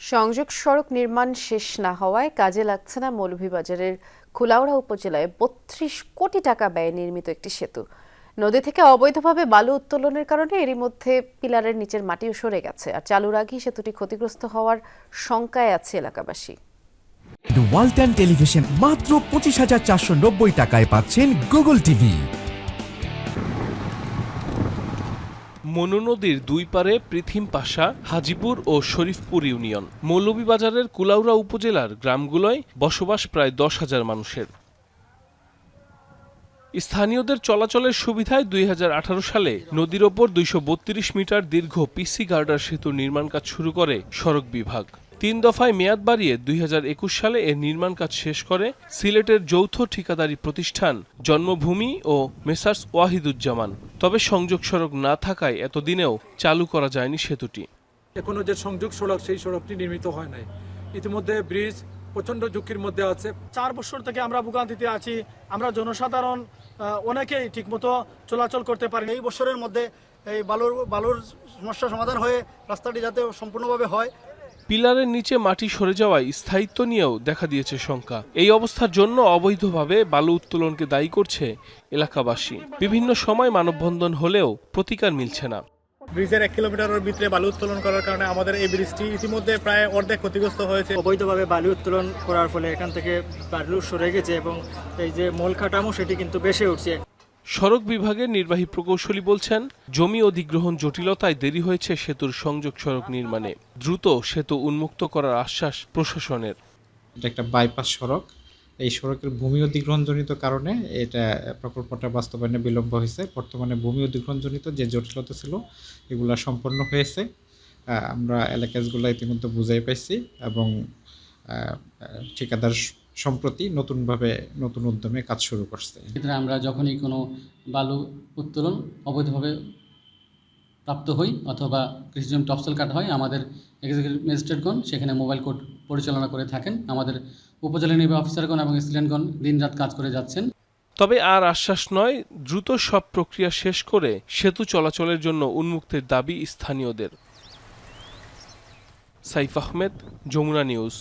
সংযোগ সড়ক নির্মাণ শেষ না হওয়ায় কাজে লাগছে না মৌলভীবাজারের কুলাউড়া উপজেলায় বত্রিশ কোটি টাকা ব্যয়ে নির্মিত একটি সেতু। নদী থেকে অবৈধভাবে বালু উত্তোলনের কারণে এরই মধ্যে পিলারের নিচের মাটিও সরে গেছে, আর চালুর আগেই সেতুটি ক্ষতিগ্রস্ত হওয়ার শঙ্কায় আছে এলাকাবাসী। ওয়ালটন টেলিভিশন মাত্র পঁচিশ হাজার চারশো নব্বই টাকায় পাচ্ছেন গুগল টিভি মনু নদীর দুই পারে পৃথিম পাশা, হাজিপুর ও শরীফপুর ইউনিয়ন। মৌলভীবাজারের কুলাউড়া উপজেলার গ্রামগুলোয় বসবাস প্রায় দশ হাজার মানুষের। স্থানীয়দের চলাচলের সুবিধায় দুই হাজার আঠারো সালে নদীর ওপর দুইশ বত্রিশ মিটার দীর্ঘ পিসি গার্ডার সেতু নির্মাণ কাজ শুরু করে সড়ক বিভাগ। তিন দফায় মেয়াদ বাড়িয়ে দুই হাজার একুশ সালে এর নির্মাণ কাজ শেষ করে সিলেটের যৌথ ঠিকাদারি প্রতিষ্ঠান জন্মভূমি ও মেসার্স ওয়াহিদুজ্জামান। তবে সংযোগ সড়ক না থাকায় এতদিনেও চালু করা যায়নি সেতুটি এখনও যে সংযোগ সড়ক সেই সড়কটি নির্মিত হয় নাই। ইতিমধ্যে ব্রিজ প্রচণ্ড ঝুঁকির মধ্যে আছে। চার বছর থেকে আমরা ভোগান্তিতে আছি। আমরা জনসাধারণ অনেকেই ঠিকমতো চলাচল করতে পারি এই বছরের মধ্যে এই বালুর বালুর সমস্যা সমাধান হয়ে রাস্তাটি যাতে সম্পূর্ণভাবে হয় পিলারের নিচে মাটি সরে যাওয়ায় স্থায়িত্ব নিয়েও দেখা দিয়েছে শঙ্কা। এই অবস্থার জন্য অবৈধভাবে বালু উত্তোলনকে দায়ী করছে এলাকাবাসী। বিভিন্ন সময় মানববন্ধন হলেও প্রতিকার মিলছে না। ব্রিজের এক কিলোমিটারের ভিতরে বালু উত্তোলন করার কারণে আমাদের এই ব্রিজটি ইতিমধ্যে প্রায় অর্ধেক ক্ষতিগ্রস্ত হয়েছে। অবৈধভাবে বালু উত্তোলন করার ফলে এখান থেকে বালু সরে গেছে এবং এই যে মূল কাঠামো সেটি কিন্তু বেশি উঠছে। সড়ক বিভাগের নির্বাহী প্রকৌশলী বলছেন, জমি অধিগ্রহণ জটিলতায় দেরি হয়েছে সেতুর সংযোগ সড়ক নির্মাণে। দ্রুত সেতু উন্মুক্ত করার আশ্বাস প্রশাসনের। এটা একটা বাইপাস সড়ক। এই সড়কের ভূমি অধিগ্রহণজনিত কারণে এটা প্রকল্পটা বাস্তবায়নে বিলম্ব হয়েছে। বর্তমানে ভূমি অধিগ্রহণজনিত যে জটিলতা ছিল, এগুলা সম্পন্ন হয়েছে। আমরা এলাকাজগুলো ইতিমধ্যে বুঝাই পাইছি এবং ঠিকাদার সম্প্রতি নতুনভাবে নতুন উদ্যমে কাজ শুরু করছে। ক্ষেত্রে আমরা যখনই কোনো বালু উত্তোলন অবৈধভাবে প্রাপ্ত হই অথবা কৃষিজমি টপসেল কাটা হয় আমাদের এক্সিকিউটিভ ম্যাজিস্ট্রেটগণ সেখানে মোবাইল কোর্ট পরিচালনা করে থাকেন। আমাদের উপজেলা নির্বাহী অফিসারগণ এবং স্টুডেন্টগণ দিনরাত কাজ করে যাচ্ছেন। তবে আর আশ্বাস নয় দ্রুত সব প্রক্রিয়া শেষ করে সেতু চলাচলের জন্য উন্মুক্তের দাবি স্থানীয়দের। সাইফ আহমেদ যমুনা নিউজ।